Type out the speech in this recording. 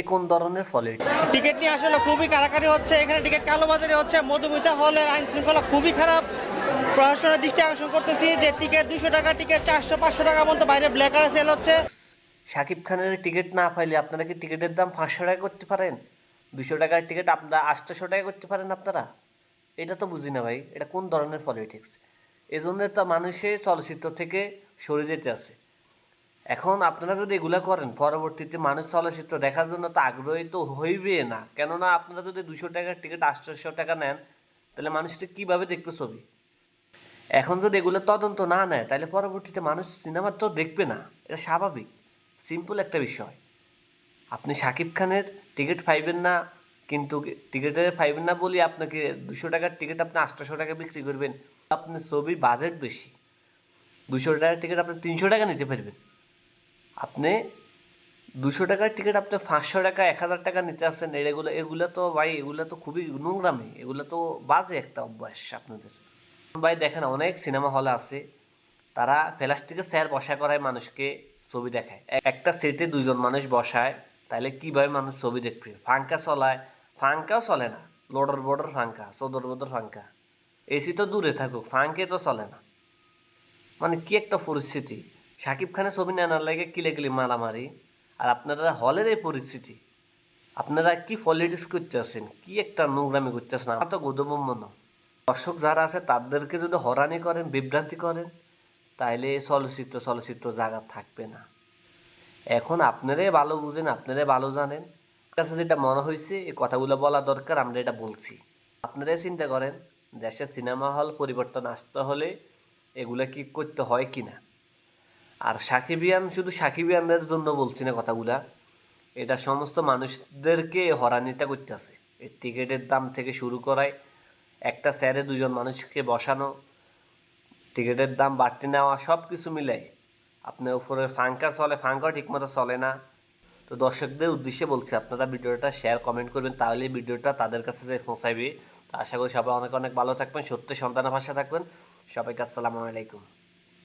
এ কোন ধরনের ফলে? টিকিট নিয়ে আসলে খুবই কারাকারি হচ্ছে। এখানে টিকিট কালোবাজারি হচ্ছে। মধুমিতা হলের আইন শৃঙ্খলা খুবই খারাপ। প্রশাসনের দৃষ্টি আকর্ষণ করতেছি যে টিকিট দুশো টাকা টিকিট চারশো পাঁচশো টাকা মতো বাইরে ব্ল্যাক আর সেল হচ্ছে। সাকিব খানের টিকিট না পাইলে আপনারা কি টিকিটের দাম পাঁচশো টাকা করতে পারেন? দুশো টাকার টিকিট আপনারা আটশোশো টাকা করতে পারেন আপনারা? এটা তো বুঝি না ভাই। এটা কোন ধরনের পলিটিক্স এই জন্য তো মানুষে চলচ্চিত্র থেকে সরে যেতে আছে। এখন আপনারা যদি এগুলা করেন, পরবর্তীতে মানুষ চলচ্চিত্র দেখার জন্য তো আগ্রহী তো হইবে না। কেননা আপনারা যদি দুশো টাকার টিকিট আটশোশো টাকা নেন, তাহলে মানুষটা কীভাবে দেখবে ছবি? এখন যদি এগুলো তদন্ত না নেয়, তাহলে পরবর্তীতে মানুষ সিনেমা তো দেখবে না। এটা স্বাভাবিক। সিম্পল একটা বিষয়। আপনি শাকিব খানের টিকিট পাইবেন না, কিন্তু টিকিটের পাইবেন না বলি আপনাকে দুশো টাকার টিকিট আপনি আটশোশো টাকা বিক্রি করবেন। আপনার ছবির বাজেট বেশি। দুশো টাকার টিকিট আপনি তিনশো টাকা নিতে পারবেন। আপনি দুশো টাকার টিকিট আপনি পাঁচশো টাকা, এক হাজার টাকা নিতে আসছেন এগুলো এগুলো তো ভাই, এগুলো তো খুবই নোংরামি, এগুলো তো বাজে একটা অভ্যাস আপনাদের। ভাই দেখেন, অনেক সিনেমা হলে আছে, তারা প্লাস্টিকের চেয়ার বসা করায় মানুষকে ছবি দেখায়। একটা সিটে দুইজন মানুষ বসায়, তাহলে কীভাবে মানুষ ছবি দেখবে? ফাঙ্কা চলায়, ফাঙ্কাও চলে না লোডর বোর্ডর ফাঙ্কা, চোদর বোদর ফাঙ্কা। এসি তো দূরে থাকুক, ফাঙ্কে তো চলে না। মানে কি একটা পরিস্থিতি। শাকিব খানের ছবি নেওয়ার লাগে কিলে কিলে মারামারি। আর আপনারা হলের এই পরিস্থিতি। আপনারা কি পলিটিক্স করতে আছেন কি একটা নোংরামি করতে আছেন আমার তো গোদবম্বন দর্শক যারা আছে, তাদেরকে যদি হরানি করেন, বিভ্রান্তি করেন, তাইলে চলচ্চিত্র চলচ্চিত্র জায়গা থাকবে না। এখন আপনারাই ভালো বুঝেন, আপনারাই ভালো জানেন। কাছে যেটা মনে হয়েছে এই কথাগুলো বলা দরকার, আমরা এটা বলছি। আপনারাই চিন্তা করেন, দেশের সিনেমা হল পরিবর্তন আসতে হলে এগুলো কি করতে হয় কি না আর সাকিবিয়ান শুধু সাকিবিয়ানদের জন্য বলছি না কথাগুলা। এটা সমস্ত মানুষদেরকে হরানিটা করতেছে। এই টিকিটের দাম থেকে শুরু করায় একটা স্যারে দুজন মানুষকে বসানো, টিকিটের দাম বাড়তি নেওয়া সব কিছু মিলাই। আপনার উপরে ফাঙ্কা চলে, ফাঙ্কাও ঠিকমতো চলে না। তো দর্শকদের উদ্দেশ্যে বলছি, আপনারা ভিডিওটা শেয়ার কমেন্ট করবেন তাহলে ভিডিওটা তাদের কাছে যে পৌঁছাইবে। তো আশা করি সবাই অনেক অনেক ভালো থাকবেন, সত্যি সন্তানের ভাষা থাকবেন। সবাইকে আসসালামু আলাইকুম।